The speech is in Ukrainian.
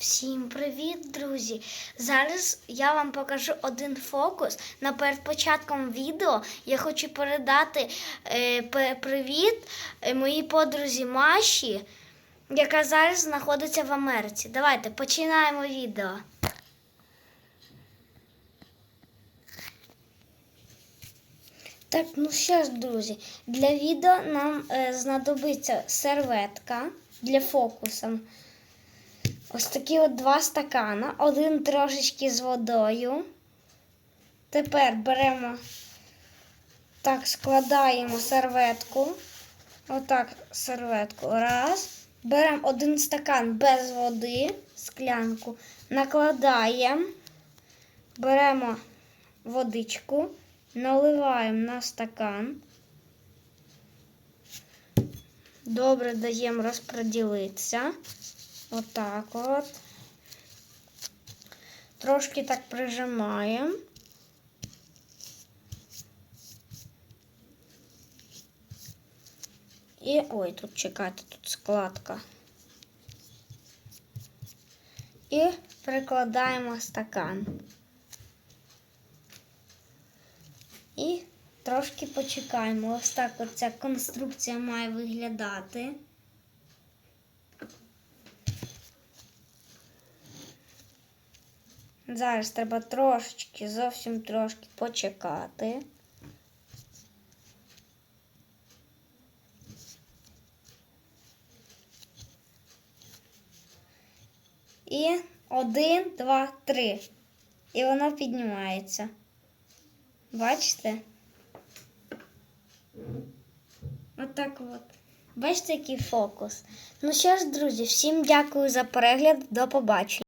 Всім привіт, друзі! Зараз я вам покажу один фокус. На перед початком відео я хочу передати е, привіт е, моїй подрузі Маші, яка зараз знаходиться в Америці. Давайте починаємо відео. Так, ну що ж, друзі, для відео нам е, знадобиться серветка для фокусу. Ось такі от два стакана. Один трошечки з водою. Тепер беремо, так, складаємо серветку. Отак серветку. Раз. Беремо один стакан без води, склянку, накладаємо, беремо водичку, наливаємо на стакан. Добре даємо розподілитися. Отак от. Трошки так прижимаємо. І ой, тут чекайте, тут складка. І прикладаємо стакан. І трошки почекаємо. Ось так оця конструкція має виглядати. Зараз треба трошечки, зовсім трошки почекати. І один, два, три. І воно піднімається. Бачите? Отак от. Бачите, який фокус. Ну що ж, друзі, всім дякую за перегляд. До побачення.